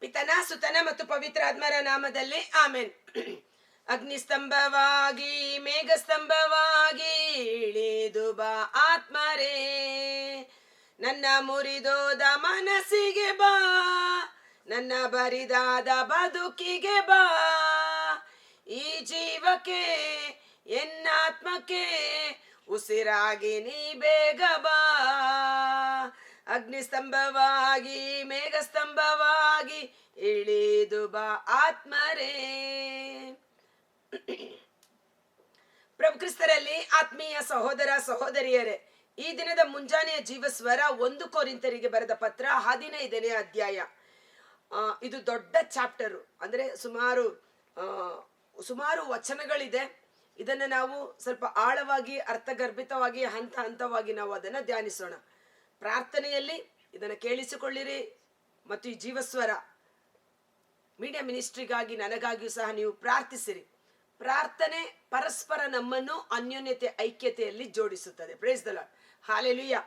ಪಿತನ, ಸುತನ ಮತ್ತು ಪವಿತ್ರ ಆತ್ಮರ ನಾಮದಲ್ಲಿ ಆಮೇನ್. ಅಗ್ನಿಸ್ತಂಭವಾಗಿ, ಮೇಘಸ್ತಂಭವಾಗಿ ಇಳಿದು ಬಾ ಆತ್ಮರೇ. ನನ್ನ ಮುರಿದೋದ ಮನಸ್ಸಿಗೆ ಬಾ. ನನ್ನ ಬರಿದಾದ ಬದುಕಿಗೆ ಬಾ. ಈ ಜೀವಕ್ಕೆ, ಎನ್ನಾತ್ಮಕ್ಕೆ ಉಸಿರಾಗಿ ನೀ ಬೇಗ ಬಾ. ಅಗ್ನಿಸ್ತಂಭವಾಗಿ ಮೇಘಸ್ತಂಭವಾಗಿ ಇಳಿದು ಬಾ ಆತ್ಮರೇ. ಪ್ರಭು ಕ್ರಿಸ್ತರಲ್ಲಿ ಆತ್ಮೀಯ ಸಹೋದರ ಸಹೋದರಿಯರೇ, ಈ ದಿನದ ಮುಂಜಾನೆಯ ಜೀವಸ್ವರ ಒಂದು ಕೋರಿಂತರಿಗೆ ಬರೆದ ಪತ್ರ ಹದಿನೈದನೇ ಅಧ್ಯಾಯ. ಇದು ದೊಡ್ಡ ಚಾಪ್ಟರು. ಅಂದ್ರೆ ಸುಮಾರು ಸುಮಾರು ವಚನಗಳಿದೆ. ಇದನ್ನು ನಾವು ಸ್ವಲ್ಪ ಆಳವಾಗಿ, ಅರ್ಥಗರ್ಭಿತವಾಗಿ, ಹಂತ ಹಂತವಾಗಿ ನಾವು ಅದನ್ನು ಧ್ಯಾನಿಸೋಣ. ಪ್ರಾರ್ಥನೆಯಲ್ಲಿ ಇದನ್ನು ಕೇಳಿಸಿಕೊಳ್ಳಿರಿ. ಮತ್ತು ಈ ಜೀವಸ್ವರ ಮೀಡಿಯಾ ಮಿನಿಸ್ಟ್ರಿಗಾಗಿ ನನಗಾಗಿಯೂ ಸಹ ನೀವು ಪ್ರಾರ್ಥಿಸಿರಿ. ಪ್ರಾರ್ಥನೆ ಪರಸ್ಪರ ನಮ್ಮನ್ನು ಅನ್ಯೋನ್ಯತೆ, ಐಕ್ಯತೆಯಲ್ಲಿ ಜೋಡಿಸುತ್ತದೆ. ಪ್ರೇಸ್ ದ ಹಾಲೆಲುಯ್ಯ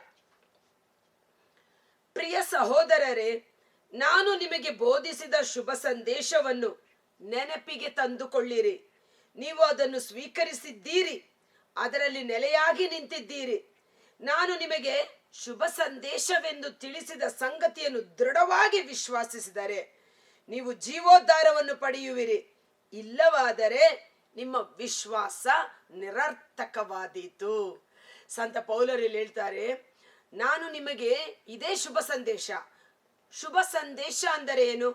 ಪ್ರಿಯ ಸಹೋದರರೇ, ನಾನು ನಿಮಗೆ ಬೋಧಿಸಿದ ಶುಭ ಸಂದೇಶವನ್ನು ನೆನಪಿಗೆ ತಂದುಕೊಳ್ಳಿರಿ. ನೀವು ಅದನ್ನು ಸ್ವೀಕರಿಸಿದ್ದೀರಿ. ಅದರಲ್ಲಿ ನೆಲೆಯಾಗಿ ನಿಂತಿದ್ದೀರಿ. ನಾನು ನಿಮಗೆ ಶುಭ ಸಂದೇಶವೆಂದು ತಿಳಿಸಿದ ಸಂಗತಿಯನ್ನು ದೃಢವಾಗಿ ವಿಶ್ವಾಸಿಸಿದರೆ ನೀವು ಜೀವೋದ್ಧಾರವನ್ನು ಪಡೆಯುವಿರಿ. ಇಲ್ಲವಾದರೆ ನಿಮ್ಮ ವಿಶ್ವಾಸ ನಿರರ್ಥಕವಾದೀತು. ಸಂತ ಪೌಲರಲ್ಲಿ ಹೇಳ್ತಾರೆ, ನಾನು ನಿಮಗೆ ಇದೇ ಶುಭ ಸಂದೇಶ. ಶುಭ ಸಂದೇಶ ಅಂದರೆ ಏನು?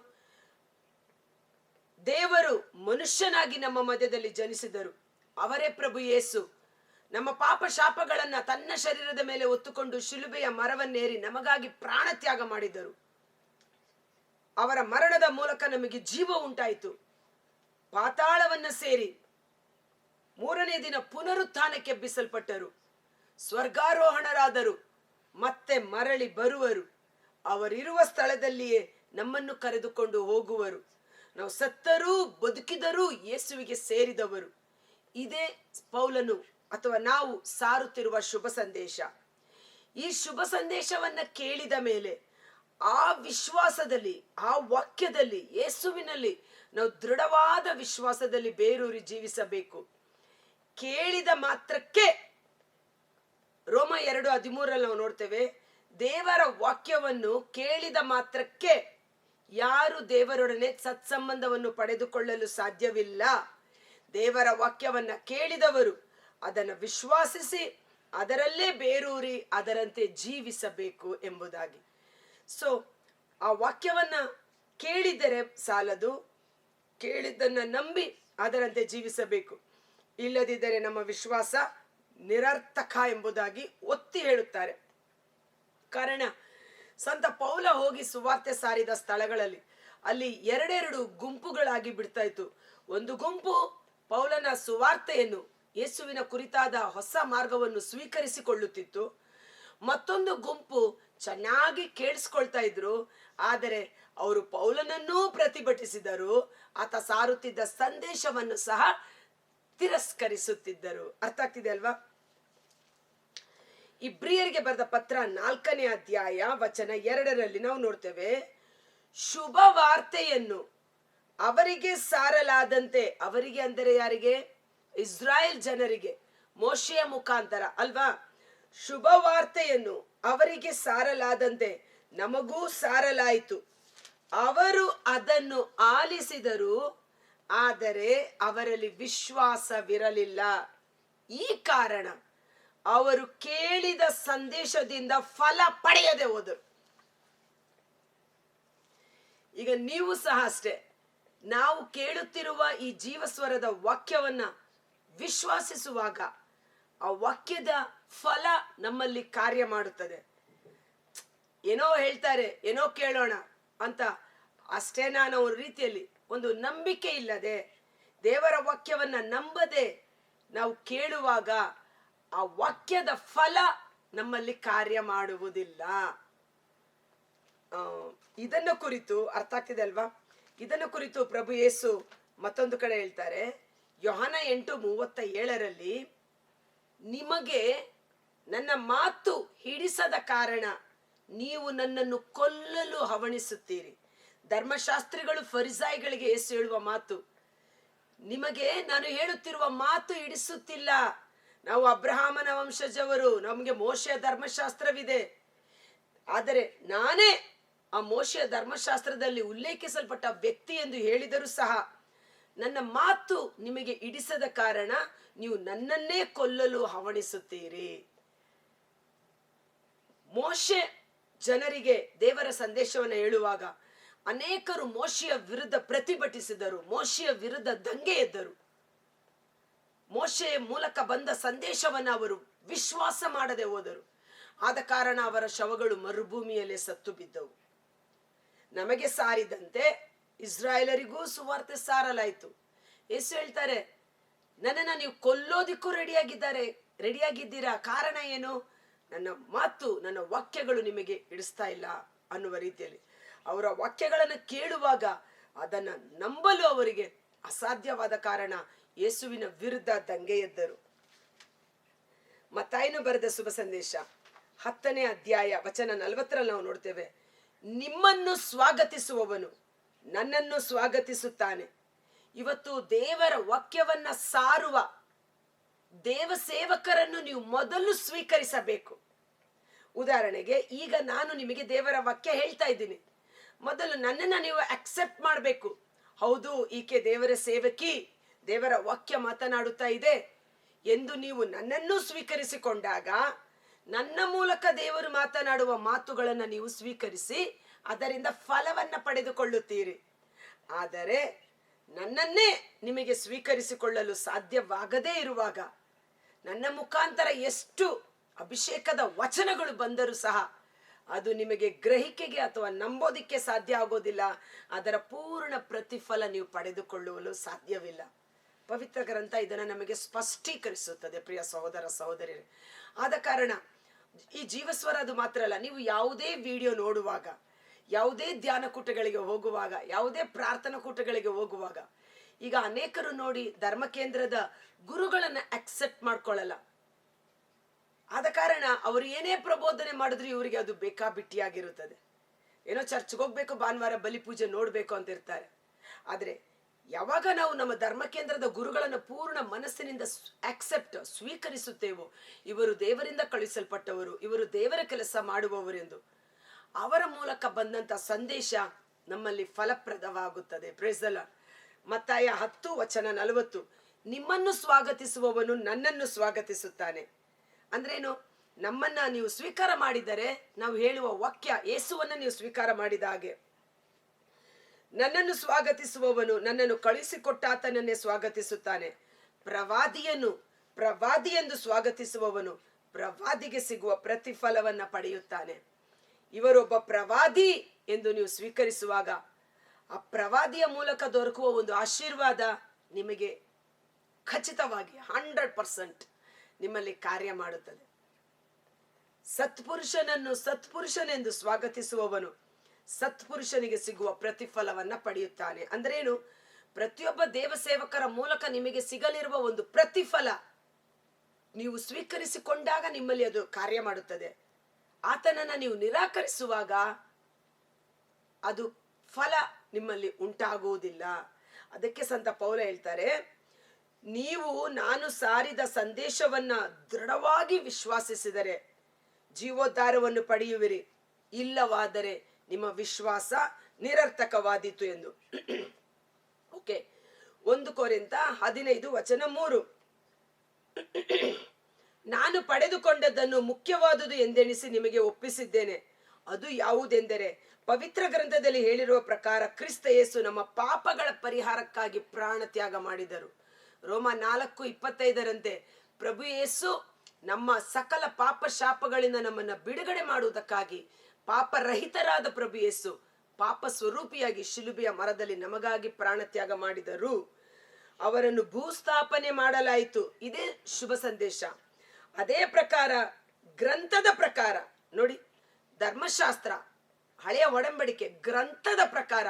ದೇವರು ಮನುಷ್ಯನಾಗಿ ನಮ್ಮ ಮಧ್ಯದಲ್ಲಿ ಜನಿಸಿದರು. ಅವರೇ ಪ್ರಭು ಯೇಸು. ನಮ್ಮ ಪಾಪ ಶಾಪಗಳನ್ನ ತನ್ನ ಶರೀರದ ಮೇಲೆ ಒತ್ತುಕೊಂಡು ಶಿಲುಬೆಯ ಮರವನ್ನೇರಿ ನಮಗಾಗಿ ಪ್ರಾಣ ತ್ಯಾಗ ಮಾಡಿದರು. ಅವರ ಮರಣದ ಮೂಲಕ ನಮಗೆ ಜೀವ ಉಂಟಾಯಿತು. ಪಾತಾಳವನ್ನ ಸೇರಿ ಮೂರನೇ ದಿನ ಪುನರುತ್ಥಾನಕ್ಕೆ ಎಬ್ಬಿಸಲ್ಪಟ್ಟರು. ಸ್ವರ್ಗಾರೋಹಣರಾದರು. ಮತ್ತೆ ಮರಳಿ ಬರುವರು. ಅವರಿರುವ ಸ್ಥಳದಲ್ಲಿಯೇ ನಮ್ಮನ್ನು ಕರೆದುಕೊಂಡು ಹೋಗುವರು. ನಾವು ಸತ್ತರೂ ಬದುಕಿದರೂ ಯೇಸುವಿಗೆ ಸೇರಿದವರು. ಇದೇ ಪೌಲನು ಅಥವಾ ನಾವು ಸಾರುತ್ತಿರುವ ಶುಭ ಸಂದೇಶ. ಈ ಶುಭ ಸಂದೇಶವನ್ನ ಕೇಳಿದ ಮೇಲೆ ಆ ವಿಶ್ವಾಸದಲ್ಲಿ, ಆ ವಾಕ್ಯದಲ್ಲಿ, ಯೇಸುವಿನಲ್ಲಿ ನಾವು ದೃಢವಾದ ವಿಶ್ವಾಸದಲ್ಲಿ ಬೇರೂರಿ ಜೀವಿಸಬೇಕು. ಕೇಳಿದ ಮಾತ್ರಕ್ಕೆ ರೋಮ ಎರಡು ಹದಿಮೂರಲ್ಲಿ ನಾವು ನೋಡ್ತೇವೆ, ದೇವರ ವಾಕ್ಯವನ್ನು ಕೇಳಿದ ಮಾತ್ರಕ್ಕೆ ಯಾರು ದೇವರೊಡನೆ ಸತ್ಸಂಬಂಧವನ್ನು ಪಡೆದುಕೊಳ್ಳಲು ಸಾಧ್ಯವಿಲ್ಲ. ದೇವರ ವಾಕ್ಯವನ್ನ ಕೇಳಿದವರು ಅದನ್ನು ವಿಶ್ವಾಸಿಸಿ, ಅದರಲ್ಲೇ ಬೇರೂರಿ ಅದರಂತೆ ಜೀವಿಸಬೇಕು ಎಂಬುದಾಗಿ. ಸೊ ಆ ವಾಕ್ಯವನ್ನ ಕೇಳಿದರೆ ಸಾಲದು, ಕೇಳಿದ್ದನ್ನ ನಂಬಿ ಅದರಂತೆ ಜೀವಿಸಬೇಕು. ಇಲ್ಲದಿದ್ದರೆ ನಮ್ಮ ವಿಶ್ವಾಸ ನಿರರ್ಥಕ ಎಂಬುದಾಗಿ ಒತ್ತಿ ಹೇಳುತ್ತಾರೆ. ಕಾರಣ, ಸಂತ ಪೌಲ ಹೋಗಿ ಸುವಾರ್ತೆ ಸಾರಿದ ಸ್ಥಳಗಳಲ್ಲಿ ಅಲ್ಲಿ ಎರಡೆರಡು ಗುಂಪುಗಳಾಗಿ ಬಿಡ್ತಾ ಇತ್ತು. ಒಂದು ಗುಂಪು ಪೌಲನ ಸುವಾರ್ತೆಯನ್ನು ಯೇಸುವಿನ ಕುರಿತಾದ ಹೊಸ ಮಾರ್ಗವನ್ನು ಸ್ವೀಕರಿಸಿಕೊಳ್ಳುತ್ತಿತ್ತು. ಮತ್ತೊಂದು ಗುಂಪು ಚೆನ್ನಾಗಿ ಕೇಳಿಸ್ಕೊಳ್ತಾ ಇದ್ರು. ಆದರೆ ಅವರು ಪೌಲನನ್ನೂ ಪ್ರತಿಭಟಿಸಿದರು. ಆತ ಸಾರುತ್ತಿದ್ದ ಸಂದೇಶವನ್ನು ಸಹ ತಿರಸ್ಕರಿಸುತ್ತಿದ್ದರು. ಅರ್ಥ ಆಗ್ತಿದೆ ಅಲ್ವಾ? ಇಬ್ರಿಯರಿಗೆ ಬರೆದ ಪತ್ರ ನಾಲ್ಕನೇ ಅಧ್ಯಾಯ ವಚನ ಎರಡರಲ್ಲಿ ನಾವು ನೋಡ್ತೇವೆ ಶುಭ ವಾರ್ತೆಯನ್ನು ಅವರಿಗೆ ಸಾರಲಾದಂತೆ, ಅವರಿಗೆ ಅಂದರೆ ಯಾರಿಗೆ? ಇಸ್ರಾಯೇಲ್ ಜನರಿಗೆ ಮೋಶೆಯ ಮುಖಾಂತರ ಅಲ್ವಾ? ಶುಭ ವಾರ್ತೆಯನ್ನು ಅವರಿಗೆ ಸಾರಲಾದಂತೆ ನಮಗೂ ಸಾರಲಾಯಿತು. ಅವರು ಅದನ್ನು ಆಲಿಸಿದರು, ಆದರೆ ಅವರಲ್ಲಿ ವಿಶ್ವಾಸವಿರಲಿಲ್ಲ. ಈ ಕಾರಣ ಅವರು ಕೇಳಿದ ಸಂದೇಶದಿಂದ ಫಲ ಪಡೆಯದೆ ಹೋದರು. ಈಗ ನೀವು ಸಹ ಅಷ್ಟೇ, ನಾವು ಕೇಳುತ್ತಿರುವ ಈ ಜೀವಸ್ವರದ ವಾಕ್ಯವನ್ನ ವಿಶ್ವಾಸಿಸುವಾಗ ಆ ವಾಕ್ಯದ ಫಲ ನಮ್ಮಲ್ಲಿ ಕಾರ್ಯ ಮಾಡುತ್ತದೆ. ಏನೋ ಹೇಳ್ತಾರೆ, ಏನೋ ಕೇಳೋಣ ಅಂತ ಅಷ್ಟೇ ನಾನು ರೀತಿಯಲ್ಲಿ ಒಂದು ನಂಬಿಕೆ ಇಲ್ಲದೆ ದೇವರ ವಾಕ್ಯವನ್ನ ನಂಬದೆ ನಾವು ಕೇಳುವಾಗ ಆ ವಾಕ್ಯದ ಫಲ ನಮ್ಮಲ್ಲಿ ಕಾರ್ಯ ಮಾಡುವುದಿಲ್ಲ. ಇದನ್ನ ಕುರಿತು, ಅರ್ಥ ಆಗ್ತಿದೆ ಅಲ್ವಾ? ಇದನ್ನು ಕುರಿತು ಪ್ರಭು ಯೇಸು ಮತ್ತೊಂದು ಕಡೆ ಹೇಳ್ತಾರೆ. ಯೋಹನ ಎಂಟು ಮೂವತ್ತ ಏಳರಲ್ಲಿ ನಿಮಗೆ ನನ್ನ ಮಾತು ಹಿಡಿಸದ ಕಾರಣ ನೀವು ನನ್ನನ್ನು ಕೊಲ್ಲಲು ಹವಣಿಸುತ್ತೀರಿ. ಧರ್ಮಶಾಸ್ತ್ರಿಗಳು, ಫರಿಸಾಯಿಗಳಿಗೆ ಎಸ್ ಹೇಳುವ ಮಾತು, ನಿಮಗೆ ನಾನು ಹೇಳುತ್ತಿರುವ ಮಾತು ಹಿಡಿಸುತ್ತಿಲ್ಲ. ನಾವು ಅಬ್ರಹಾಮನ ವಂಶಜವರು, ನಮಗೆ ಮೋಶೆಯ ಧರ್ಮಶಾಸ್ತ್ರವಿದೆ. ಆದರೆ ನಾನೇ ಆ ಮೋಶೆಯ ಧರ್ಮಶಾಸ್ತ್ರದಲ್ಲಿ ಉಲ್ಲೇಖಿಸಲ್ಪಟ್ಟ ವ್ಯಕ್ತಿ ಎಂದು ಹೇಳಿದರೂ ಸಹ ನನ್ನ ಮಾತು ನಿಮಗೆ ಇಡಿಸದ ಕಾರಣ ನೀವು ನನ್ನನ್ನೇ ಕೊಲ್ಲಲು ಹವಣಿಸುತ್ತೀರಿ. ಮೋಶೆ ಜನರಿಗೆ ದೇವರ ಸಂದೇಶವನ್ನು ಹೇಳುವಾಗ ಅನೇಕರು ಮೋಶಿಯ ವಿರುದ್ಧ ಪ್ರತಿಭಟಿಸಿದರು, ಮೋಶಿಯ ವಿರುದ್ಧ ದಂಗೆ ಎದ್ದರು. ಮೋಶೆಯ ಮೂಲಕ ಬಂದ ಸಂದೇಶವನ್ನು ಅವರು ವಿಶ್ವಾಸ ಮಾಡದೆ ಹೋದರು. ಆದ ಕಾರಣ ಅವರ ಶವಗಳು ಮರುಭೂಮಿಯಲ್ಲೇ ಸತ್ತು ಬಿದ್ದವು. ನಮಗೆ ಸಾರಿದಂತೆ ಇಸ್ರಾಯೇಲರಿಗೂ ಸುವಾರ್ತೆ ಸಾರಲಾಯ್ತು. ಯೇಸು ಹೇಳ್ತಾರೆ, ನನ್ನನ್ನು ನೀವು ಕೊಲ್ಲೋದಿಕ್ಕೂ ರೆಡಿಯಾಗಿದ್ದಾರೆ, ರೆಡಿಯಾಗಿದ್ದೀರಾ? ಕಾರಣ ಏನು? ನನ್ನ ಮಾತು, ನನ್ನ ವಾಕ್ಯಗಳು ನಿಮಗೆ ಹಿಡಿಸ್ತಾ ಇಲ್ಲ ಅನ್ನುವ ರೀತಿಯಲ್ಲಿ. ಅವರ ವಾಕ್ಯಗಳನ್ನು ಕೇಳುವಾಗ ಅದನ್ನು ನಂಬಲು ಅವರಿಗೆ ಅಸಾಧ್ಯವಾದ ಕಾರಣ ಯೇಸುವಿನ ವಿರುದ್ಧ ದಂಗೆ ಎದ್ದರು. ಮತ್ತಾಯನು ಬರೆದ ಶುಭ ಸಂದೇಶ ಹತ್ತನೇ ಅಧ್ಯಾಯ ವಚನ ನಲವತ್ತರಲ್ಲಿ ನಾವು ನೋಡ್ತೇವೆ, ನಿಮ್ಮನ್ನು ಸ್ವಾಗತಿಸುವವನು ನನ್ನನ್ನು ಸ್ವಾಗತಿಸುತ್ತಾನೆ. ಇವತ್ತು ದೇವರ ವಾಕ್ಯವನ್ನ ಸಾರುವ ದೇವ ಸೇವಕರನ್ನು ನೀವು ಮೊದಲು ಸ್ವೀಕರಿಸಬೇಕು. ಉದಾಹರಣೆಗೆ, ಈಗ ನಾನು ನಿಮಗೆ ದೇವರ ವಾಕ್ಯ ಹೇಳ್ತಾ ಇದ್ದೀನಿ. ಮೊದಲು ನನ್ನನ್ನು ನೀವು ಅಕ್ಸೆಪ್ಟ್ ಮಾಡಬೇಕು. ಹೌದು, ಈಕೆ ದೇವರ ಸೇವಕಿ, ದೇವರ ವಾಕ್ಯ ಮಾತನಾಡುತ್ತಾ ಇದೆ. ಎಂದು ನೀವು ನನ್ನನ್ನು ಸ್ವೀಕರಿಸಿಕೊಂಡಾಗ, ನನ್ನ ಮೂಲಕ ದೇವರು ಮಾತನಾಡುವ ಮಾತುಗಳನ್ನು ನೀವು ಸ್ವೀಕರಿಸಿ ಅದರಿಂದ ಫಲವನ್ನ ಪಡೆದುಕೊಳ್ಳುತ್ತೀರಿ. ಆದರೆ ನನ್ನನ್ನೇ ನಿಮಗೆ ಸ್ವೀಕರಿಸಿಕೊಳ್ಳಲು ಸಾಧ್ಯವಾಗದೇ ಇರುವಾಗ ನನ್ನ ಮುಖಾಂತರ ಎಷ್ಟು ಅಭಿಷೇಕದ ವಚನಗಳು ಬಂದರೂ ಸಹ ಅದು ನಿಮಗೆ ಗ್ರಹಿಕೆಗೆ ಅಥವಾ ನಂಬೋದಿಕ್ಕೆ ಸಾಧ್ಯ ಆಗೋದಿಲ್ಲ. ಅದರ ಪೂರ್ಣ ಪ್ರತಿಫಲ ನೀವು ಪಡೆದುಕೊಳ್ಳಲು ಸಾಧ್ಯವಿಲ್ಲ. ಪವಿತ್ರ ಗ್ರಂಥ ಇದನ್ನು ನಮಗೆ ಸ್ಪಷ್ಟೀಕರಿಸುತ್ತದೆ, ಪ್ರಿಯ ಸಹೋದರ ಸಹೋದರಿಯರೇ. ಆದ ಕಾರಣ ಈ ಜೀವಸ್ವರ ಅದು ಮಾತ್ರ ಅಲ್ಲ, ನೀವು ಯಾವುದೇ ವಿಡಿಯೋ ನೋಡುವಾಗ ಯಾವುದೇ ಧ್ಯಾನ ಕೂಟಗಳಿಗೆ ಹೋಗುವಾಗ, ಯಾವುದೇ ಪ್ರಾರ್ಥನಾ ಕೂಟಗಳಿಗೆ ಹೋಗುವಾಗ, ಈಗ ಅನೇಕರು ನೋಡಿ ಧರ್ಮ ಕೇಂದ್ರದ ಗುರುಗಳನ್ನ ಅಕ್ಸೆಪ್ಟ್ ಮಾಡ್ಕೊಳ್ಳಲ್ಲ. ಆದ ಕಾರಣ ಅವರು ಏನೇ ಪ್ರಬೋಧನೆ ಮಾಡಿದ್ರು ಇವರಿಗೆ ಅದು ಬೇಕಾಬಿಟ್ಟಿಯಾಗಿರುತ್ತದೆ. ಏನೋ ಚರ್ಚ್ಗೆ ಹೋಗ್ಬೇಕು, ಭಾನುವಾರ ಬಲಿಪೂಜೆ ನೋಡ್ಬೇಕು ಅಂತ ಇರ್ತಾರೆ. ಆದ್ರೆ ಯಾವಾಗ ನಾವು ನಮ್ಮ ಧರ್ಮ ಕೇಂದ್ರದ ಗುರುಗಳನ್ನು ಪೂರ್ಣ ಮನಸ್ಸಿನಿಂದ ಅಕ್ಸೆಪ್ಟ್ ಸ್ವೀಕರಿಸುತ್ತೇವೋ, ಇವರು ದೇವರಿಂದ ಕಳುಹಿಸಲ್ಪಟ್ಟವರು, ಇವರು ದೇವರ ಕೆಲಸ ಮಾಡುವವರೆಂದು. ಅವರ ಮೂಲಕ ಬಂದಂತ ಸಂದೇಶ ನಮ್ಮಲ್ಲಿ ಫಲಪ್ರದವಾಗುತ್ತದೆ. ಪ್ರೇಸಲ ಮತ್ತಾಯ ಹತ್ತು ವಚನ ನಲವತ್ತು. ನಿಮ್ಮನ್ನು ಸ್ವಾಗತಿಸುವವನು ನನ್ನನ್ನು ಸ್ವಾಗತಿಸುತ್ತಾನೆ. ಅಂದ್ರೇನು? ನಮ್ಮನ್ನ ನೀವು ಸ್ವೀಕಾರ ಮಾಡಿದರೆ ನಾವು ಹೇಳುವ ವಾಕ್ಯ ಯೇಸುವನ್ನ ನೀವು ಸ್ವೀಕಾರ ಮಾಡಿದ ಹಾಗೆ. ನನ್ನನ್ನು ಸ್ವಾಗತಿಸುವವನು ನನ್ನನ್ನು ಕಳುಹಿಸಿಕೊಟ್ಟಾತನನ್ನೇ ಸ್ವಾಗತಿಸುತ್ತಾನೆ. ಪ್ರವಾದಿಯನ್ನು, ಪ್ರವಾದಿ ಎಂದು ಸ್ವಾಗತಿಸುವವನು ಪ್ರವಾದಿಗೆ ಸಿಗುವ ಪ್ರತಿಫಲವನ್ನ ಪಡೆಯುತ್ತಾನೆ. ಇವರೊಬ್ಬ ಪ್ರವಾದಿ ಎಂದು ನೀವು ಸ್ವೀಕರಿಸುವಾಗ ಆ ಪ್ರವಾದಿಯ ಮೂಲಕ ದೊರಕುವ ಒಂದು ಆಶೀರ್ವಾದ ನಿಮಗೆ ಖಚಿತವಾಗಿ ಹಂಡ್ರೆಡ್ ಪರ್ಸೆಂಟ್ ನಿಮ್ಮಲ್ಲಿ ಕಾರ್ಯ ಮಾಡುತ್ತದೆ. ಸತ್ಪುರುಷನನ್ನು ಸತ್ಪುರುಷನೆಂದು ಸ್ವಾಗತಿಸುವವನು ಸತ್ಪುರುಷನಿಗೆ ಸಿಗುವ ಪ್ರತಿಫಲವನ್ನ ಪಡೆಯುತ್ತಾನೆ. ಅಂದ್ರೇನು? ಪ್ರತಿಯೊಬ್ಬ ದೇವಸೇವಕರ ಮೂಲಕ ನಿಮಗೆ ಸಿಗಲಿರುವ ಒಂದು ಪ್ರತಿಫಲ ನೀವು ಸ್ವೀಕರಿಸಿಕೊಂಡಾಗ ನಿಮ್ಮಲ್ಲಿ ಅದು ಕಾರ್ಯ ಮಾಡುತ್ತದೆ. ಆತನನ್ನ ನೀವು ನಿರಾಕರಿಸುವಾಗ ಅದು ಫಲ ನಿಮ್ಮಲ್ಲಿ ಉಂಟಾಗುವುದಿಲ್ಲ. ಅದಕ್ಕೆ ಸಂತ ಪೌಲ ಹೇಳ್ತಾರೆ, ನೀವು ನಾನು ಸಾರಿದ ಸಂದೇಶವನ್ನ ದೃಢವಾಗಿ ವಿಶ್ವಾಸಿಸಿದರೆ ಜೀವೋದ್ಧಾರವನ್ನು ಪಡೆಯುವಿರಿ. ಇಲ್ಲವಾದರೆ ನಿಮ್ಮ ವಿಶ್ವಾಸ ನಿರರ್ಥಕವಾದೀತು ಎಂದು. ಓಕೆ, ಒಂದು ಕೋರಿಂತ ಹದಿನೈದು ವಚನ ಮೂರು. ನಾನು ಪಡೆದುಕೊಂಡದ್ದನ್ನು ಮುಖ್ಯವಾದುದು ಎಂದೆಣಿಸಿ ನಿಮಗೆ ಒಪ್ಪಿಸಿದ್ದೇನೆ. ಅದು ಯಾವುದೆಂದರೆ, ಪವಿತ್ರ ಗ್ರಂಥದಲ್ಲಿ ಹೇಳಿರುವ ಪ್ರಕಾರ ಕ್ರಿಸ್ತ ಯೇಸು ನಮ್ಮ ಪಾಪಗಳ ಪರಿಹಾರಕ್ಕಾಗಿ ಪ್ರಾಣ ತ್ಯಾಗ ಮಾಡಿದರು. ರೋಮ ನಾಲ್ಕು ಇಪ್ಪತ್ತೈದರಂತೆ ಪ್ರಭು ಯೇಸು ನಮ್ಮ ಸಕಲ ಪಾಪ ಶಾಪಗಳಿಂದ ನಮ್ಮನ್ನ ಬಿಡುಗಡೆ ಮಾಡುವುದಕ್ಕಾಗಿ ಪಾಪರಹಿತರಾದ ಪ್ರಭು ಯೇಸು ಪಾಪ ಸ್ವರೂಪಿಯಾಗಿ ಶಿಲುಬೆಯ ಮರದಲ್ಲಿ ನಮಗಾಗಿ ಪ್ರಾಣ ತ್ಯಾಗ ಮಾಡಿದರು. ಅವರನ್ನು ಭೂಸ್ಥಾಪನೆ ಮಾಡಲಾಯಿತು. ಇದೇ ಶುಭ ಸಂದೇಶ. ಅದೇ ಪ್ರಕಾರ, ಗ್ರಂಥದ ಪ್ರಕಾರ, ನೋಡಿ, ಧರ್ಮಶಾಸ್ತ್ರ, ಹಳೆಯ ಒಡಂಬಡಿಕೆ, ಗ್ರಂಥದ ಪ್ರಕಾರ,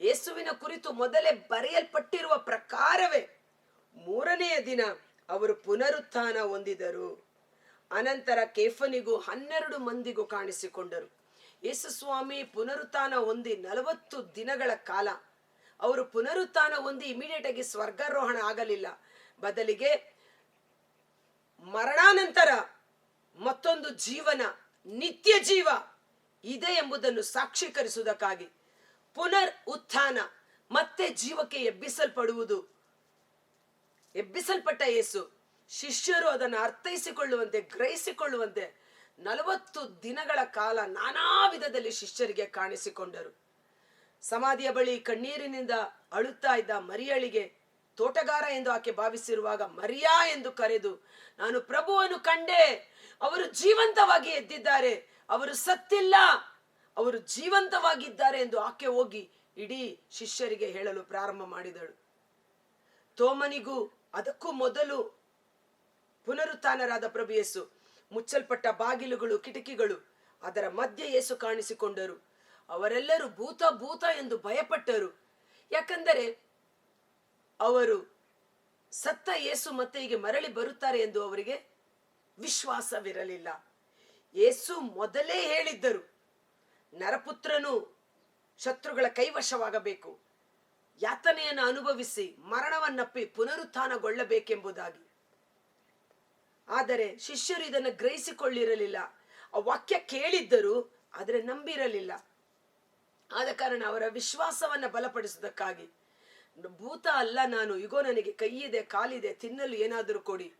ಯೇಸುವಿನ ಕುರಿತು ಮೊದಲೇ ಬರೆಯಲ್ಪಟ್ಟಿರುವ ಪ್ರಕಾರವೇ ಮೂರನೆಯ ದಿನ ಅವರು ಪುನರುತ್ಥಾನ ಹೊಂದಿದರು. ಅನಂತರ ಕೇಫನಿಗೂ ಹನ್ನೆರಡು ಮಂದಿಗೂ ಕಾಣಿಸಿಕೊಂಡರು. ಯೇಸು ಸ್ವಾಮಿ ಪುನರುತ್ಥಾನ ಹೊಂದಿ ನಲವತ್ತು ದಿನಗಳ ಕಾಲ ಅವರು ಪುನರುತ್ಥಾನ ಹೊಂದಿ ಇಮಿಡಿಯೇಟ್ ಆಗಿ ಸ್ವರ್ಗಾರೋಹಣ ಆಗಲಿಲ್ಲ. ಬದಲಿಗೆ ಮರಣಾನಂತರ ಮತ್ತೊಂದು ಜೀವನ, ನಿತ್ಯ ಜೀವ ಇದೆ ಎಂಬುದನ್ನು ಸಾಕ್ಷೀಕರಿಸುವುದಕ್ಕಾಗಿ ಪುನರ್ ಉತ್ಥಾನ, ಮತ್ತೆ ಜೀವಕ್ಕೆ ಎಬ್ಬಿಸಲ್ಪಡುವುದು. ಎಬ್ಬಿಸಲ್ಪಟ್ಟ ಯೇಸು ಶಿಷ್ಯರು ಅದನ್ನು ಅರ್ಥೈಸಿಕೊಳ್ಳುವಂತೆ, ಗ್ರಹಿಸಿಕೊಳ್ಳುವಂತೆ ನಲವತ್ತು ದಿನಗಳ ಕಾಲ ನಾನಾ ವಿಧದಲ್ಲಿ ಶಿಷ್ಯರಿಗೆ ಕಾಣಿಸಿಕೊಂಡರು. ಸಮಾಧಿಯ ಬಳಿ ಕಣ್ಣೀರಿನಿಂದ ಅಳುತ್ತಾ ಇದ್ದ ಮರಿಯಳಿಗೆ ತೋಟಗಾರ ಎಂದು ಆಕೆ ಭಾವಿಸಿರುವಾಗ ಮರಿಯಾ ಎಂದು ಕರೆದು, ನಾನು ಪ್ರಭುವನ್ನು ಕಂಡೆ. ಅವರು ಜೀವಂತವಾಗಿ ಎದ್ದಿದ್ದಾರೆ. ಅವರು ಸತ್ತಿಲ್ಲ. ಅವರು ಜೀವಂತವಾಗಿದ್ದಾರೆ ಎಂದು ಆಕೆ ಹೋಗಿ ಇಡೀ ಶಿಷ್ಯರಿಗೆ ಹೇಳಲು ಪ್ರಾರಂಭ ಮಾಡಿದಳು. ತೋಮನಿಗೂ ಅದಕ್ಕೂ ಮೊದಲು ಪುನರುತ್ಥಾನರಾದ ಪ್ರಭು ಯೇಸು, ಮುಚ್ಚಲ್ಪಟ್ಟ ಬಾಗಿಲುಗಳು, ಕಿಟಕಿಗಳು, ಅದರ ಮಧ್ಯೆ ಯೇಸು ಕಾಣಿಸಿಕೊಂಡರು. ಅವರೆಲ್ಲರೂ ಭೂತ ಭೂತ ಎಂದು ಭಯಪಟ್ಟರು. ಯಾಕಂದರೆ ಅವರು ಸತ್ತ ಏಸು ಮತ್ತೆ ಹೀಗೆ ಮರಳಿ ಬರುತ್ತಾರೆ ಎಂದು ಅವರಿಗೆ ವಿಶ್ವಾಸವಿರಲಿಲ್ಲ. ಏಸು ಮೊದಲೇ ಹೇಳಿದ್ದರು, ನರಪುತ್ರನು ಶತ್ರುಗಳ ಕೈವಶವಾಗಬೇಕು, ಯಾತನೆಯನ್ನು ಅನುಭವಿಸಿ ಮರಣವನ್ನಪ್ಪಿ ಪುನರುತ್ಥಾನಗೊಳ್ಳಬೇಕೆಂಬುದಾಗಿ. ಆದರೆ ಶಿಷ್ಯರು ಇದನ್ನು ಗ್ರಹಿಸಿಕೊಳ್ಳಿರಲಿಲ್ಲ. ಆ ವಾಕ್ಯ ಕೇಳಿದ್ದರು, ಆದರೆ ನಂಬಿರಲಿಲ್ಲ. ಆದ ಕಾರಣ ಅವರ ವಿಶ್ವಾಸವನ್ನು ಬಲಪಡಿಸುವುದಕ್ಕಾಗಿ ಭೂತ ಅಲ್ಲ ನಾನು. ಇಗೋ, ನನಗೆ ಕೈಯಿದೆ, ಕಾಲಿದೆ, ತಿನ್ನಲು ಏನಾದರೂ ಕೊಡಿ.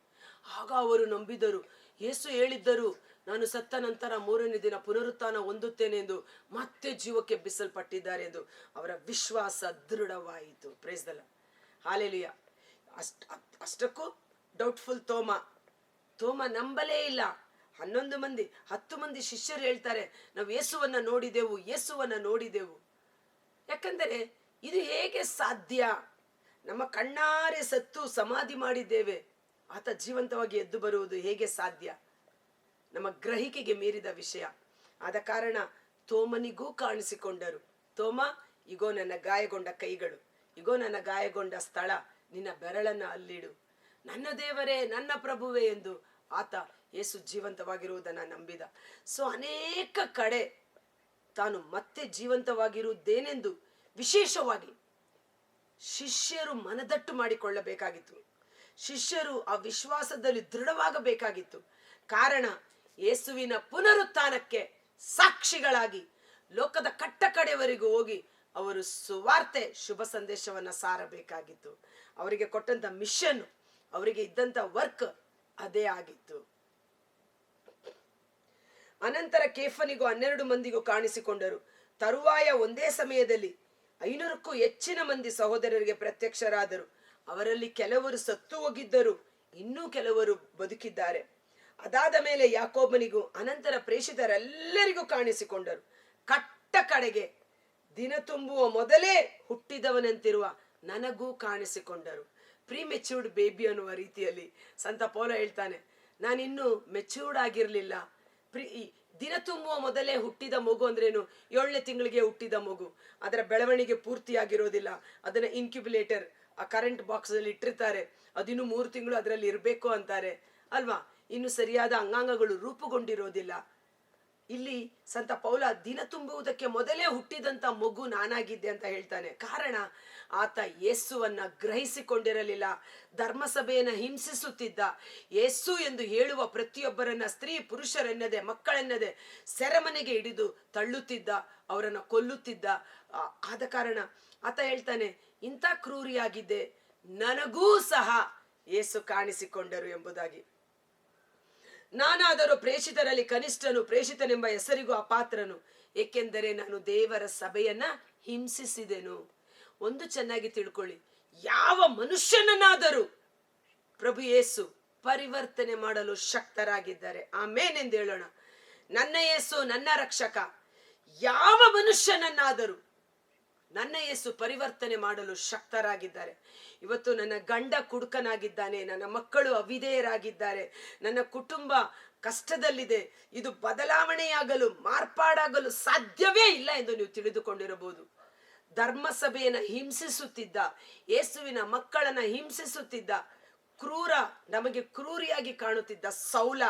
ಆಗ ಅವರು ನಂಬಿದರು. ಏಸು ಹೇಳಿದ್ದರು, ನಾನು ಸತ್ತ ನಂತರ ಮೂರನೇ ದಿನ ಪುನರುತ್ಥಾನ ಹೊಂದುತ್ತೇನೆ ಎಂದು ಮತ್ತೆ ಜೀವಕ್ಕೆ ಬಿಸಲ್ಪಟ್ಟಿದ್ದಾರೆ ಎಂದು. ಅವರ ವಿಶ್ವಾಸ ದೃಢವಾಯಿತು. ಪ್ರೇಸ್ದಲ್ಲ ಹಾಲೆಲಿಯ ಅಷ್ಟ ಅಷ್ಟಕ್ಕೂ ಡೌಟ್ಫುಲ್ ತೋಮ. ತೋಮ ನಂಬಲೇ ಇಲ್ಲ. ಹನ್ನೊಂದು ಮಂದಿ, ಹತ್ತು ಮಂದಿ ಶಿಷ್ಯರು ಹೇಳ್ತಾರೆ, ನಾವು ಯೇಸುವನ್ನ ನೋಡಿದೆವು ಯೇಸುವನ್ನ ನೋಡಿದೆವು. ಯಾಕಂದರೆ ಇದು ಹೇಗೆ ಸಾಧ್ಯ? ನಮ್ಮ ಕಣ್ಣಾರೆ ಸತ್ತು ಸಮಾಧಿ ಮಾಡಿದ್ದೇವೆ. ಆತ ಜೀವಂತವಾಗಿ ಎದ್ದು ಬರುವುದು ಹೇಗೆ ಸಾಧ್ಯ? ನಮ್ಮ ಗ್ರಹಿಕೆಗೆ ಮೀರಿದ ವಿಷಯ. ಆದ ಕಾರಣ ತೋಮನಿಗೂ ಕಾಣಿಸಿಕೊಂಡರು. ತೋಮ, ಇಗೋ ನನ್ನ ಗಾಯಗೊಂಡ ಕೈಗಳು. ಇಗೋ ನನ್ನ ಗಾಯಗೊಂಡ ಸ್ಥಳ. ನಿನ್ನ ಬೆರಳನ್ನ ಅಲ್ಲಿಡು. ನನ್ನ ದೇವರೇ, ನನ್ನ ಪ್ರಭುವೆ ಎಂದು ಆತ ಯೇಸು ಜೀವಂತವಾಗಿರುವುದನ್ನು ನಂಬಿದ. ಸೊ ಅನೇಕ ಕಡೆ ತಾನು ಮತ್ತೆ ಜೀವಂತವಾಗಿರುವುದೇನೆಂದು ವಿಶೇಷವಾಗಿ ಶಿಷ್ಯರು ಮನದಟ್ಟು ಮಾಡಿಕೊಳ್ಳಬೇಕಾಗಿತ್ತು. ಶಿಷ್ಯರು ಆ ವಿಶ್ವಾಸದಲ್ಲಿ ದೃಢವಾಗಬೇಕಾಗಿತ್ತು. ಕಾರಣ ಯೇಸುವಿನ ಪುನರುತ್ಥಾನಕ್ಕೆ ಸಾಕ್ಷಿಗಳಾಗಿ ಲೋಕದ ಕಟ್ಟ ಕಡೆಯವರೆಗೂ ಹೋಗಿ ಅವರು ಸುವಾರ್ತೆ ಶುಭ ಸಂದೇಶವನ್ನ ಸಾರಬೇಕಾಗಿತ್ತು. ಅವರಿಗೆ ಕೊಟ್ಟಂತ ಮಿಷನ್, ಅವರಿಗೆ ಇದ್ದಂತ ವರ್ಕ್ ಅದೇ ಆಗಿತ್ತು. ಅನಂತರ ಕೇಫನಿಗೂ ಹನ್ನೆರಡು ಮಂದಿಗೂ ಕಾಣಿಸಿಕೊಂಡರು. ತರುವಾಯ ಒಂದೇ ಸಮಯದಲ್ಲಿ ಐನೂರಕ್ಕೂ ಹೆಚ್ಚಿನ ಮಂದಿ ಸಹೋದರರಿಗೆ ಪ್ರತ್ಯಕ್ಷರಾದರು. ಅವರಲ್ಲಿ ಕೆಲವರು ಸತ್ತು ಹೋಗಿದ್ದರು, ಇನ್ನೂ ಕೆಲವರು ಬದುಕಿದ್ದಾರೆ. ಅದಾದ ಮೇಲೆ ಯಾಕೋಬನಿಗೂ, ಅನಂತರ ಪ್ರೇಷಿತರೆಲ್ಲರಿಗೂ ಕಾಣಿಸಿಕೊಂಡರು. ಕಟ್ಟ ಕಡೆಗೆ ದಿನ ತುಂಬುವ ಮೊದಲೇ ಹುಟ್ಟಿದವನಂತಿರುವ ನನಗೂ ಕಾಣಿಸಿಕೊಂಡರು. ಪ್ರೀ ಮೆಚ್ಯೂರ್ಡ್ ಬೇಬಿ ಅನ್ನುವ ರೀತಿಯಲ್ಲಿ ಸಂತ ಪೌಲ ಹೇಳ್ತಾನೆ, ನಾನಿನ್ನೂ ಮೆಚ್ಯೂರ್ಡ್ ಆಗಿರಲಿಲ್ಲ. ಪ್ರೀ ದಿನ ತುಂಬುವ ಮೊದಲೇ ಹುಟ್ಟಿದ ಮಗು ಅಂದ್ರೇನು? ಏಳನೇ ತಿಂಗಳಿಗೆ ಹುಟ್ಟಿದ ಮಗು. ಅದರ ಬೆಳವಣಿಗೆ ಪೂರ್ತಿಯಾಗಿರೋದಿಲ್ಲ. ಅದನ್ನ ಇನ್ಕ್ಯುಬುಲೇಟರ್ ಆ ಕರೆಂಟ್ ಬಾಕ್ಸ್ ಅಲ್ಲಿ ಇಟ್ಟಿರ್ತಾರೆ. ಅದಿನ್ನೂ ಮೂರು ತಿಂಗಳು ಅದರಲ್ಲಿ ಇರಬೇಕು ಅಂತಾರೆ. ಅಲ್ವಾ? ಇನ್ನು ಸರಿಯಾದ ಅಂಗಾಂಗಗಳು ರೂಪುಗೊಂಡಿರೋದಿಲ್ಲ. ಇಲ್ಲಿ ಸಂತ ಪೌಲ ದಿನ ತುಂಬುವುದಕ್ಕೆ ಮೊದಲೇ ಹುಟ್ಟಿದಂತ ಮಗು ನಾನಾಗಿದ್ದೆ ಅಂತ ಹೇಳ್ತಾನೆ. ಕಾರಣ ಆತ ಯೇಸುವನ್ನ ಗ್ರಹಿಸಿಕೊಂಡಿರಲಿಲ್ಲ. ಧರ್ಮಸಭೆಯನ್ನು ಹಿಂಸಿಸುತ್ತಿದ್ದ. ಯೇಸು ಎಂದು ಹೇಳುವ ಪ್ರತಿಯೊಬ್ಬರನ್ನ ಸ್ತ್ರೀ ಪುರುಷರೆನ್ನದೆ ಮಕ್ಕಳೆನ್ನದೆ ಸೆರೆಮನೆಗೆ ಹಿಡಿದು ತಳ್ಳುತ್ತಿದ್ದ, ಅವರನ್ನ ಕೊಲ್ಲುತ್ತಿದ್ದ. ಆದ ಕಾರಣ ಆತ ಹೇಳ್ತಾನೆ, ಇಂಥ ಕ್ರೂರಿಯಾಗಿದ್ದೆ, ನನಗೂ ಸಹ ಯೇಸು ಕಾಣಿಸಿಕೊಂಡರು ಎಂಬುದಾಗಿ. ನಾನಾದರೂ ಪ್ರೇಷಿತರಲ್ಲಿ ಕನಿಷ್ಠನು ಪ್ರೇಷಿತನೆಂಬ ಹೆಸರಿಗೂ ಅಪಾತ್ರನು ಏಕೆಂದರೆ ನಾನು ದೇವರ ಸಭೆಯನ್ನ ಹಿಂಸಿಸಿದೆನು. ಒಂದು ಚೆನ್ನಾಗಿ ತಿಳ್ಕೊಳ್ಳಿ. ಯಾವ ಮನುಷ್ಯನನ್ನಾದರೂ ಪ್ರಭು ಯೇಸು ಪರಿವರ್ತನೆ ಮಾಡಲು ಶಕ್ತರಾಗಿದ್ದಾರೆ. ಆಮೇನೆಂದು ಹೇಳೋಣ. ನನ್ನ ಯೇಸು, ನನ್ನ ರಕ್ಷಕ. ಯಾವ ಮನುಷ್ಯನನ್ನಾದರೂ ನನ್ನ ಯೇಸು ಪರಿವರ್ತನೆ ಮಾಡಲು ಶಕ್ತರಾಗಿದ್ದಾರೆ. ಇವತ್ತು ನನ್ನ ಗಂಡ ಕುಡುಕನಾಗಿದ್ದಾನೆ, ನನ್ನ ಮಕ್ಕಳು ಅವಿಧೇಯರಾಗಿದ್ದಾರೆ, ನನ್ನ ಕುಟುಂಬ ಕಷ್ಟದಲ್ಲಿದೆ, ಇದು ಬದಲಾವಣೆಯಾಗಲು, ಮಾರ್ಪಾಡಾಗಲು ಸಾಧ್ಯವೇ ಇಲ್ಲ ಎಂದು ನೀವು ತಿಳಿದುಕೊಂಡಿರಬಹುದು. ಧರ್ಮಸಭೆಯನ್ನು ಹಿಂಸಿಸುತ್ತಿದ್ದ, ಯೇಸುವಿನ ಮಕ್ಕಳನ್ನ ಹಿಂಸಿಸುತ್ತಿದ್ದ, ಕ್ರೂರ, ನಮಗೆ ಕ್ರೂರಿಯಾಗಿ ಕಾಣುತ್ತಿದ್ದ ಸೌಲ,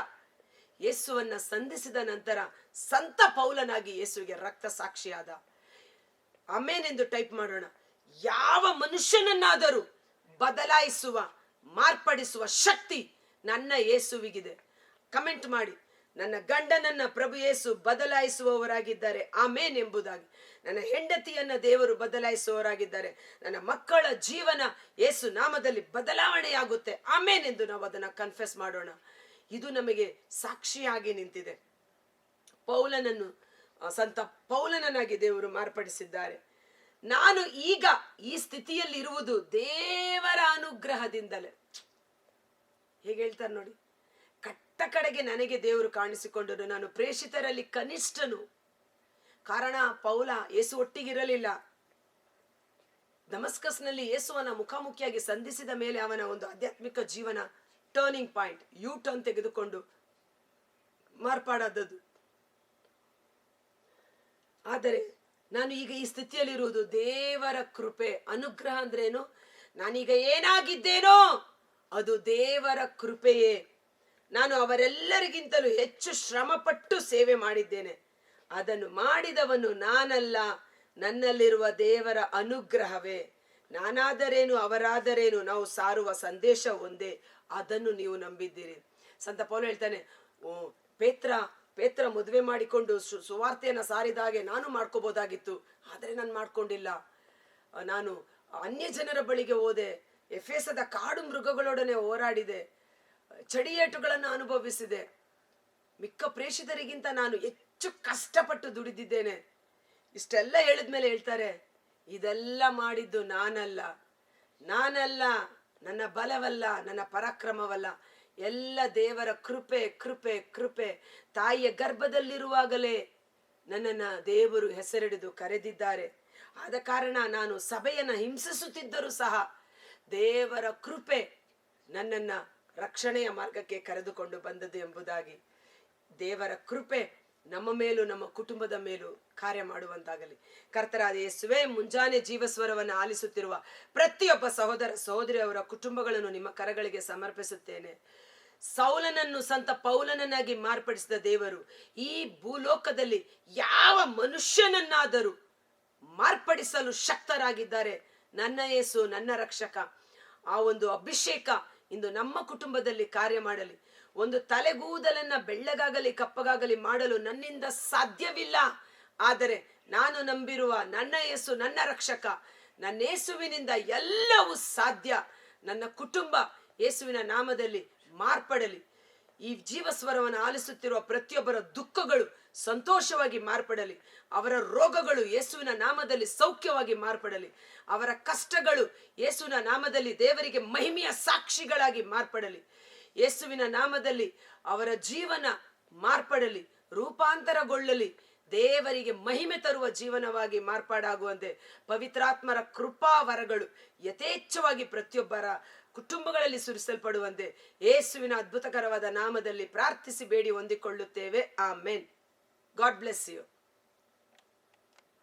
ಯೇಸುವನ್ನ ಸಂಧಿಸಿದ ನಂತರ ಸಂತ ಪೌಲನಾಗಿ ಯೇಸುವಿಗೆ ರಕ್ತ ಸಾಕ್ಷಿಯಾದ ಅಮೇನೆಂದು ಟೈಪ್ ಮಾಡೋಣ. ಯಾವ ಮನುಷ್ಯನನ್ನಾದರೂ ಬದಲಾಯಿಸುವ, ಮಾರ್ಪಡಿಸುವ ಶಕ್ತಿ ನನ್ನ ಯೇಸುವಿಗಿದೆ. ಕಮೆಂಟ್ ಮಾಡಿ. ನನ್ನ ಗಂಡನನ್ನ ಪ್ರಭು ಯೇಸು ಬದಲಾಯಿಸುವವರಾಗಿದ್ದಾರೆ. ಆಮೇನ್ ಎಂಬುದಾಗಿ. ನನ್ನ ಹೆಂಡತಿಯನ್ನ ದೇವರು ಬದಲಾಯಿಸುವವರಾಗಿದ್ದಾರೆ. ನನ್ನ ಮಕ್ಕಳ ಜೀವನ ಏಸು ನಾಮದಲ್ಲಿ ಬದಲಾವಣೆಯಾಗುತ್ತೆ. ಆಮೇನ್ ಎಂದು ನಾವು ಅದನ್ನ ಕನ್ಫೆಸ್ ಮಾಡೋಣ. ಇದು ನಮಗೆ ಸಾಕ್ಷಿಯಾಗಿ ನಿಂತಿದೆ. ಪೌಲನನ್ನು ಸಂತ ಪೌಲನನಾಗಿ ದೇವರು ಮಾರ್ಪಡಿಸಿದ್ದಾರೆ. ನಾನು ಈಗ ಈ ಸ್ಥಿತಿಯಲ್ಲಿ ಇರುವುದು ದೇವರ ಅನುಗ್ರಹದಿಂದಲೇ. ಹೇಗೆ ಹೇಳ್ತಾರೆ ನೋಡಿ, ಕಟ್ಟ ಕಡೆಗೆ ನನಗೆ ದೇವರು ಕಾಣಿಸಿಕೊಂಡನು, ನಾನು ಪ್ರೇಷಿತರಲ್ಲಿ ಕನಿಷ್ಠನು. ಕಾರಣ ಪೌಲ ಏಸು ಒಟ್ಟಿಗಿರಲಿಲ್ಲ. ದಮಸ್ಕಸ್ನಲ್ಲಿ ಯೇಸುವನ ಮುಖಾಮುಖಿಯಾಗಿ ಸಂಧಿಸಿದ ಮೇಲೆ ಅವನ ಒಂದು ಆಧ್ಯಾತ್ಮಿಕ ಜೀವನ ಟರ್ನಿಂಗ್ ಪಾಯಿಂಟ್ ಯೂ ಟರ್ನ್ ತೆಗೆದುಕೊಂಡು ಮಾರ್ಪಾಡಾದದ್ದು. ಆದರೆ ನಾನು ಈಗ ಈ ಸ್ಥಿತಿಯಲ್ಲಿರುವುದು ದೇವರ ಕೃಪೆ. ಅನುಗ್ರಹ ಅಂದ್ರೇನು? ನಾನೀಗ ಏನಾಗಿದ್ದೇನೋ ಅದು ದೇವರ ಕೃಪೆಯೇ. ನಾನು ಅವರೆಲ್ಲರಿಗಿಂತಲೂ ಹೆಚ್ಚು ಶ್ರಮಪಟ್ಟು ಸೇವೆ ಮಾಡಿದ್ದೇನೆ. ಅದನ್ನು ಮಾಡಿದವನು ನಾನಲ್ಲ, ನನ್ನಲ್ಲಿರುವ ದೇವರ ಅನುಗ್ರಹವೇ. ನಾನಾದರೇನು ಅವರಾದರೇನು ನಾವು ಸಾರುವ ಸಂದೇಶ ಒಂದೇ. ಅದನ್ನು ನೀವು ನಂಬಿದ್ದೀರಿ. ಸಂತ ಪೌಲ್ ಹೇಳ್ತಾನೆ, ಓ ಪೇತ್ರ ಪೇತ್ರ ಮದುವೆ ಮಾಡಿಕೊಂಡು ಸುವಾರ್ತೆಯನ್ನು ಸಾರಿದಾಗೆ ನಾನು ಮಾಡ್ಕೋಬೋದಾಗಿತ್ತು. ಆದರೆ ನಾನು ಮಾಡ್ಕೊಂಡಿಲ್ಲ. ನಾನು ಅನ್ಯ ಜನರ ಬಳಿಗೆ ಹೋದೆ. ಎಫೆಸದ ಕಾಡು ಮೃಗಗಳೊಡನೆ ಹೋರಾಡಿದೆ. ಚಡಿಯೇಟುಗಳನ್ನು ಅನುಭವಿಸಿದೆ. ಮಿಕ್ಕ ಪ್ರೇಷಿತರಿಗಿಂತ ನಾನು ಹೆಚ್ಚು ಕಷ್ಟಪಟ್ಟು ದುಡಿದಿದ್ದೇನೆ. ಇಷ್ಟೆಲ್ಲ ಹೇಳಿದ್ಮೇಲೆ ಹೇಳ್ತಾರೆ, ಇದೆಲ್ಲ ಮಾಡಿದ್ದು ನಾನಲ್ಲ. ನಾನಲ್ಲ. ನನ್ನ ಬಲವಲ್ಲ. ನನ್ನ ಪರಾಕ್ರಮವಲ್ಲ. ಎಲ್ಲ ದೇವರ ಕೃಪೆ ಕೃಪೆ ಕೃಪೆ. ತಾಯಿಯ ಗರ್ಭದಲ್ಲಿರುವಾಗಲೇ ನನ್ನನ್ನು ದೇವರು ಹೆಸರಿಡಿದು ಕರೆದಿದ್ದಾರೆ. ಆದ ಕಾರಣ ನಾನು ಸಭೆಯನ್ನು ಹಿಂಸಿಸುತ್ತಿದ್ದರೂ ಸಹ ದೇವರ ಕೃಪೆ ನನ್ನನ್ನ ರಕ್ಷಣೆಯ ಮಾರ್ಗಕ್ಕೆ ಕರೆದುಕೊಂಡು ಬಂದದ್ದು ಎಂಬುದಾಗಿ ದೇವರ ಕೃಪೆ ನಮ್ಮ ಮೇಲೂ, ನಮ್ಮ ಕುಟುಂಬದ ಮೇಲೂ ಕಾರ್ಯ ಮಾಡುವಂತಾಗಲಿ. ಕರ್ತರಾದ ಯೇಸುವೆ, ಮುಂಜಾನೆ ಜೀವಸ್ವರವನ್ನು ಆಲಿಸುತ್ತಿರುವ ಪ್ರತಿಯೊಬ್ಬ ಸಹೋದರ ಸಹೋದರಿಯವರ ಕುಟುಂಬಗಳನ್ನು ನಿಮ್ಮ ಕರಗಳಿಗೆ ಸಮರ್ಪಿಸುತ್ತೇನೆ. ಸೌಲನನ್ನು, ಸಂತ ಪೌಲನನ್ನಾಗಿ ಮಾರ್ಪಡಿಸಿದ ದೇವರು ಈ ಭೂಲೋಕದಲ್ಲಿ ಯಾವ ಮನುಷ್ಯನನ್ನಾದರೂ ಮಾರ್ಪಡಿಸಲು ಶಕ್ತರಾಗಿದ್ದಾರೆ. ನನ್ನ ಯೇಸು, ನನ್ನ ರಕ್ಷಕ. ಆ ಒಂದು ಅಭಿಷೇಕ ಇಂದು ನಮ್ಮ ಕುಟುಂಬದಲ್ಲಿ ಕಾರ್ಯ ಮಾಡಲಿ. ಒಂದು ತಲೆಗೂದಲನ್ನ ಬೆಳ್ಳಗಾಗಲಿ ಕಪ್ಪಗಾಗಲಿ ಮಾಡಲು ನನ್ನಿಂದ ಸಾಧ್ಯವಿಲ್ಲ. ಆದರೆ ನಾನು ನಂಬಿರುವ ನನ್ನ ಯೇಸು ನನ್ನ ರಕ್ಷಕ, ನನ್ನ ಯೇಸುವಿನಿಂದ ಎಲ್ಲವೂ ಸಾಧ್ಯ. ನನ್ನ ಕುಟುಂಬ ಯೇಸುವಿನ ನಾಮದಲ್ಲಿ ಮಾರ್ಪಡಲಿ. ಈ ಜೀವಸ್ವರವನ್ನು ಆಲಿಸುತ್ತಿರುವ ಪ್ರತಿಯೊಬ್ಬರ ದುಃಖಗಳು ಸಂತೋಷವಾಗಿ ಮಾರ್ಪಡಲಿ. ಅವರ ರೋಗಗಳು ಯೇಸುವಿನ ನಾಮದಲ್ಲಿ ಸೌಖ್ಯವಾಗಿ ಮಾರ್ಪಡಲಿ. ಅವರ ಕಷ್ಟಗಳು ಯೇಸುವಿನ ನಾಮದಲ್ಲಿ ದೇವರಿಗೆ ಮಹಿಮೆಯ ಸಾಕ್ಷಿಗಳಾಗಿ ಮಾರ್ಪಡಲಿ. ಯೇಸುವಿನ ನಾಮದಲ್ಲಿ ಅವರ ಜೀವನ ಮಾರ್ಪಡಲಿ, ರೂಪಾಂತರಗೊಳ್ಳಲಿ. ದೇವರಿಗೆ ಮಹಿಮೆ ತರುವ ಜೀವನವಾಗಿ ಮಾರ್ಪಾಡಾಗುವಂತೆ ಪವಿತ್ರಾತ್ಮರ ಕೃಪಾ ವರಗಳು ಯಥೇಚ್ಛವಾಗಿ ಪ್ರತಿಯೊಬ್ಬರ ಕುಟುಂಬಗಳಲ್ಲಿ ಸುರಿಸಲ್ಪಡುವಂತೆ ಯೇಸುವಿನ ಅದ್ಭುತಕರವಾದ ನಾಮದಲ್ಲಿ ಪ್ರಾರ್ಥಿಸಿ, ಬೇಡಿ, ಹೊಂದಿಕೊಳ್ಳುತ್ತೇವೆ. ಆ ಮೆನ್ ಗಾಡ್ ಬ್ಲೆಸ್ ಯು.